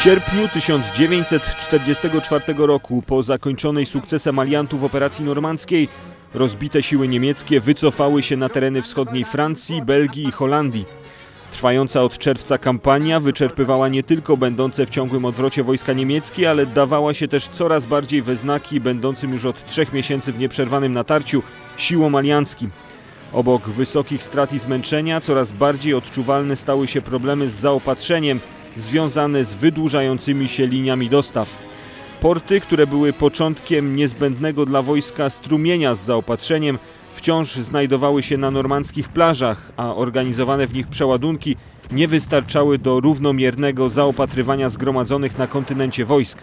W sierpniu 1944 roku, po zakończonej sukcesem aliantów operacji normandzkiej, rozbite siły niemieckie wycofały się na tereny wschodniej Francji, Belgii i Holandii. Trwająca od czerwca kampania wyczerpywała nie tylko będące w ciągłym odwrocie wojska niemieckie, ale dawała się też coraz bardziej we znaki będącym już od trzech miesięcy w nieprzerwanym natarciu siłom alianckim. Obok wysokich strat i zmęczenia coraz bardziej odczuwalne stały się problemy z zaopatrzeniem związane z wydłużającymi się liniami dostaw. Porty, które były początkiem niezbędnego dla wojska strumienia z zaopatrzeniem, wciąż znajdowały się na normandzkich plażach, a organizowane w nich przeładunki nie wystarczały do równomiernego zaopatrywania zgromadzonych na kontynencie wojsk.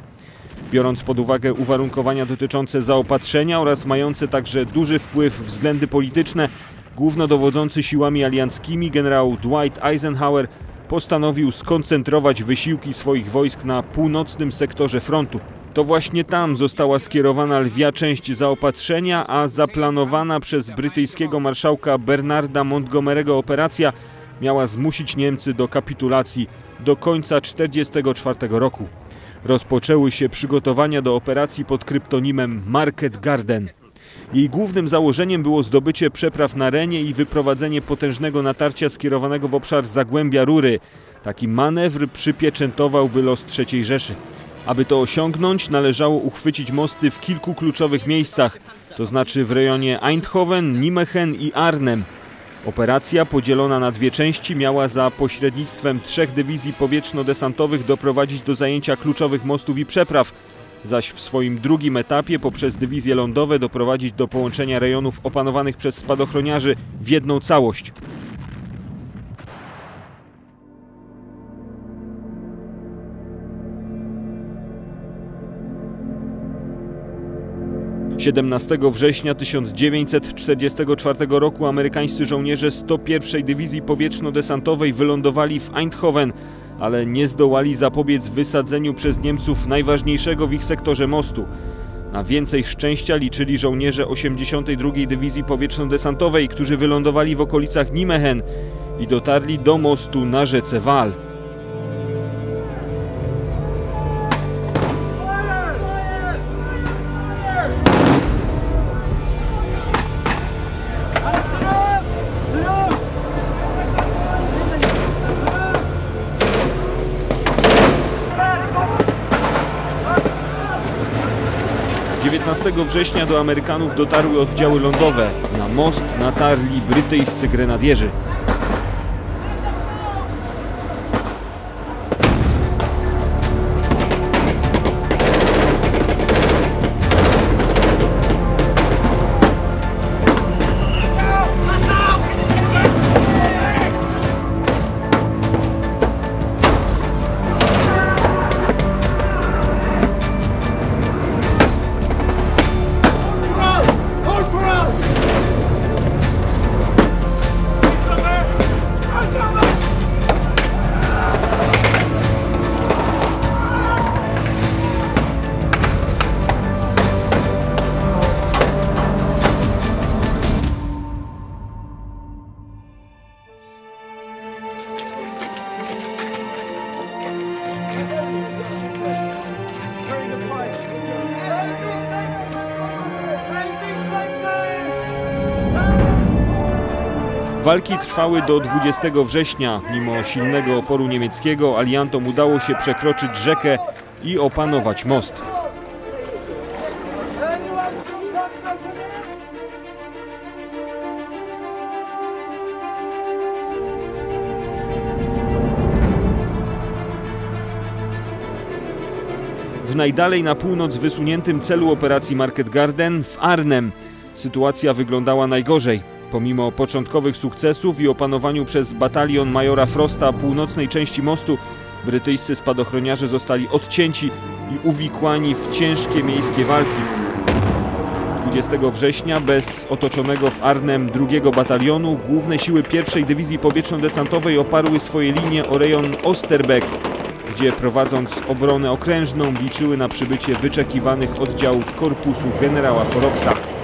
Biorąc pod uwagę uwarunkowania dotyczące zaopatrzenia oraz mające także duży wpływ względy polityczne, głównodowodzący siłami alianckimi generał Dwight Eisenhower postanowił skoncentrować wysiłki swoich wojsk na północnym sektorze frontu. To właśnie tam została skierowana lwia część zaopatrzenia, a zaplanowana przez brytyjskiego marszałka Bernarda Montgomery'ego operacja miała zmusić Niemcy do kapitulacji do końca 1944 roku. Rozpoczęły się przygotowania do operacji pod kryptonimem Market Garden. Jej głównym założeniem było zdobycie przepraw na Renie i wyprowadzenie potężnego natarcia skierowanego w obszar Zagłębia Rury. Taki manewr przypieczętowałby los III Rzeszy. Aby to osiągnąć, należało uchwycić mosty w kilku kluczowych miejscach, to znaczy w rejonie Eindhoven, Nijmegen i Arnhem. Operacja podzielona na dwie części miała za pośrednictwem trzech dywizji powietrzno-desantowych doprowadzić do zajęcia kluczowych mostów i przepraw, zaś w swoim drugim etapie poprzez dywizje lądowe doprowadzić do połączenia rejonów opanowanych przez spadochroniarzy w jedną całość. 17 września 1944 roku amerykańscy żołnierze 101 Dywizji Powietrzno-Desantowej wylądowali w Eindhoven, ale nie zdołali zapobiec wysadzeniu przez Niemców najważniejszego w ich sektorze mostu. Na więcej szczęścia liczyli żołnierze 82 Dywizji Powietrzno-Desantowej, którzy wylądowali w okolicach Nijmegen i dotarli do mostu na rzece Wal. 19 września do Amerykanów dotarły oddziały lądowe. Na most natarli brytyjscy grenadierzy. Walki trwały do 20 września. Mimo silnego oporu niemieckiego aliantom udało się przekroczyć rzekę i opanować most. W najdalej na północ wysuniętym celu operacji Market Garden w Arnhem sytuacja wyglądała najgorzej. Pomimo początkowych sukcesów i opanowaniu przez batalion majora Frosta północnej części mostu, brytyjscy spadochroniarze zostali odcięci i uwikłani w ciężkie miejskie walki. 20 września bez otoczonego w Arnhem drugiego batalionu główne siły pierwszej dywizji powietrzno-desantowej oparły swoje linie o rejon Osterbeck, gdzie prowadząc obronę okrężną liczyły na przybycie wyczekiwanych oddziałów korpusu generała Horoksa.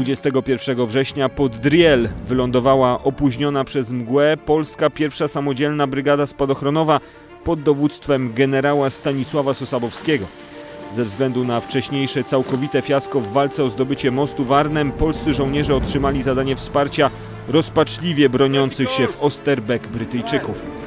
21 września pod Driel wylądowała opóźniona przez mgłę polska pierwsza samodzielna brygada spadochronowa pod dowództwem generała Stanisława Sosabowskiego. Ze względu na wcześniejsze całkowite fiasko w walce o zdobycie mostu Warnem, polscy żołnierze otrzymali zadanie wsparcia rozpaczliwie broniących się w Osterbeck Brytyjczyków.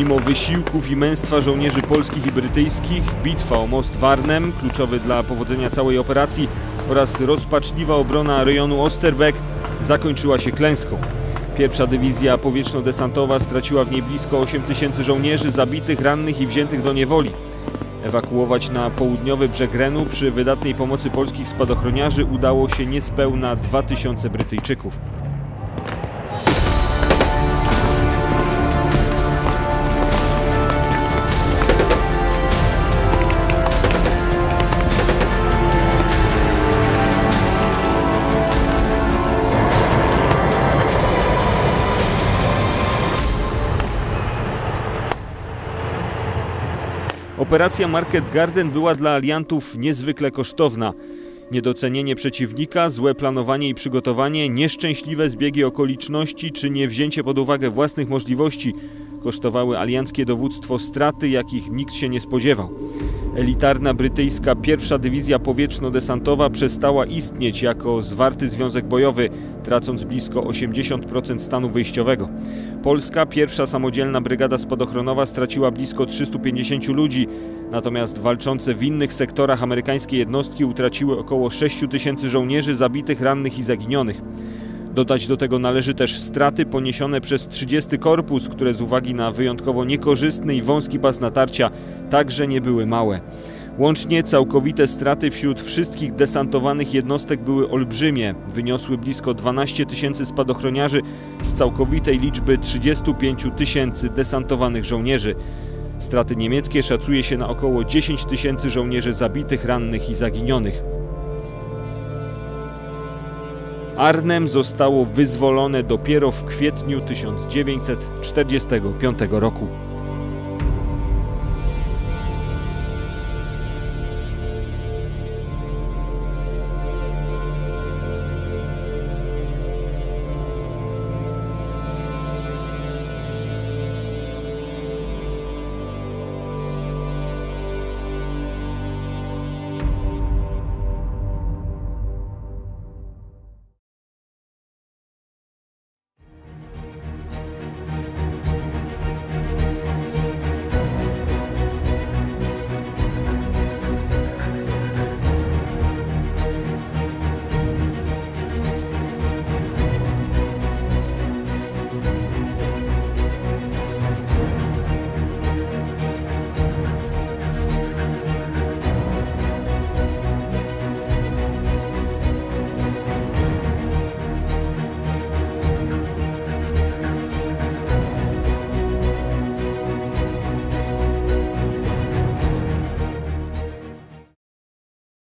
Mimo wysiłków i męstwa żołnierzy polskich i brytyjskich, bitwa o most Warnem, kluczowy dla powodzenia całej operacji, oraz rozpaczliwa obrona rejonu Osterbeck zakończyła się klęską. Pierwsza dywizja powietrzno-desantowa straciła w niej blisko 8 tysięcy żołnierzy zabitych, rannych i wziętych do niewoli. Ewakuować na południowy brzeg Renu przy wydatnej pomocy polskich spadochroniarzy udało się niespełna 2000 Brytyjczyków. Operacja Market Garden była dla aliantów niezwykle kosztowna. Niedocenienie przeciwnika, złe planowanie i przygotowanie, nieszczęśliwe zbiegi okoliczności czy niewzięcie pod uwagę własnych możliwości kosztowały alianckie dowództwo straty, jakich nikt się nie spodziewał. Elitarna brytyjska pierwsza dywizja powietrzno-desantowa przestała istnieć jako zwarty związek bojowy, tracąc blisko 80% stanu wyjściowego. Polska pierwsza samodzielna brygada spadochronowa straciła blisko 350 ludzi, natomiast walczące w innych sektorach amerykańskie jednostki utraciły około 6 tysięcy żołnierzy zabitych, rannych i zaginionych. Dodać do tego należy też straty poniesione przez 30 Korpus, które z uwagi na wyjątkowo niekorzystny i wąski pas natarcia także nie były małe. Łącznie całkowite straty wśród wszystkich desantowanych jednostek były olbrzymie. Wyniosły blisko 12 tysięcy spadochroniarzy z całkowitej liczby 35 tysięcy desantowanych żołnierzy. Straty niemieckie szacuje się na około 10 tysięcy żołnierzy zabitych, rannych i zaginionych. Arnhem zostało wyzwolone dopiero w kwietniu 1945 roku.